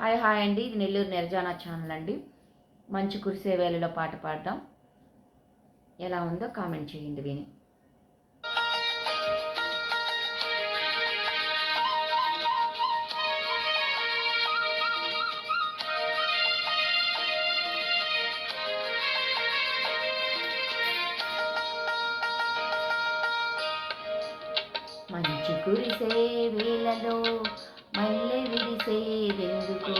Hi hi అండి. ఇది Nellore నిర్జానా channel అండి. మంచు కురిసే వేళలో పాట పాడదాం. ఎలా ఉందో కామెంట్ చేయండి విని. మంచి కురిసే వేళలో మల్లె విరిసేదెందుకు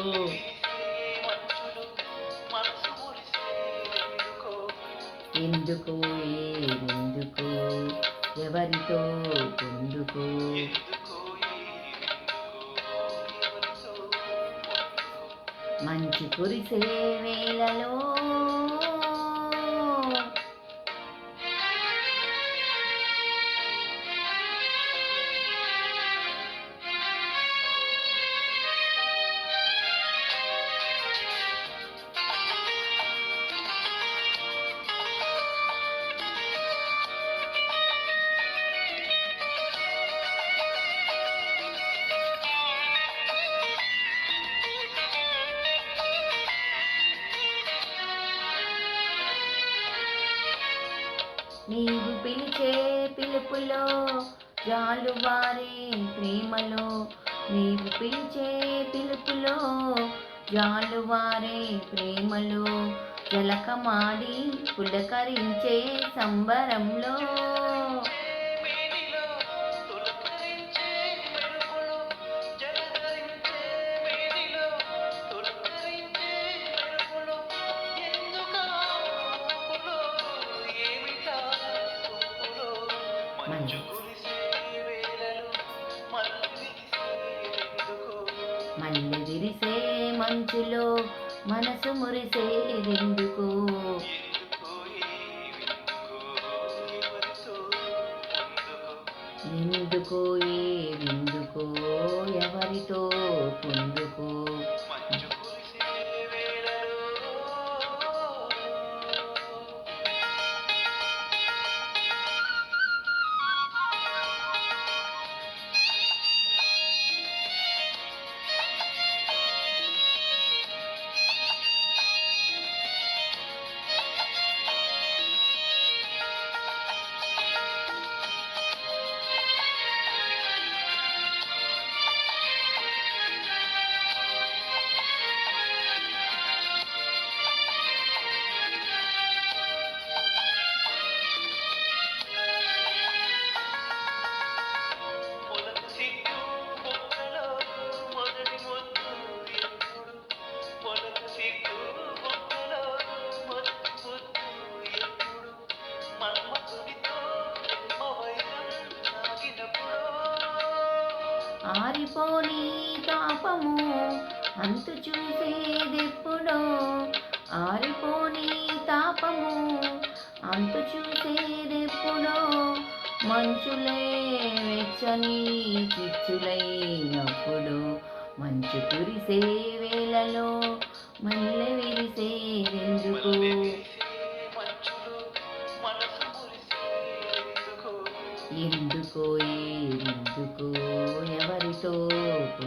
ఎందుకు ఏదెందుకు? ఎవరితో పొందుకు మంచి కురిసే వేళలో నీవు పిలిచే పిలుపులో జాలువారే ప్రేమలో. నీవు పిలిచే పిలుపులో జాలువారే ప్రేమలో. జలకమాడి పులకరించే సంబరంలో. మల్లె విరిసే మంచులో మనసు మురిసే మురిసేదెందుకు ఎందుకో ఏ ఎవరితో ఎందుకో ఎవరితో పొందుకో ఆరిపోని తాపము అంతు చూసేదెప్పుడో? ఆరిపోని తాపము అంతు చూసేదెప్పుడో? మంచులే వెచ్చని చిచ్చులైనప్పుడు మంచు కురిసే వేళలో మల్లె విరిసేదెందుకు? మురిసేందుకు ఎందుకో ఎందుకో? ఎవరితో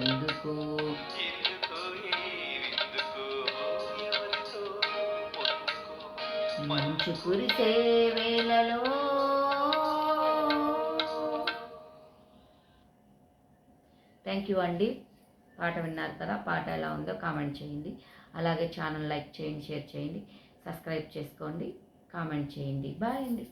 ఎందుకో పొందుకో. మంచు కురిసే వేళలో థ్యాంక్ యూ అండి. పాట విన్నారు కదా పాట ఎలా ఉందో కామెంట్ చేయండి. అలాగే ఛానల్ లైక్ చేయండి షేర్ చేయండి. సబ్స్క్రైబ్ చేసుకోండి కామెంట్ చేయండి. బాయ్ అండి.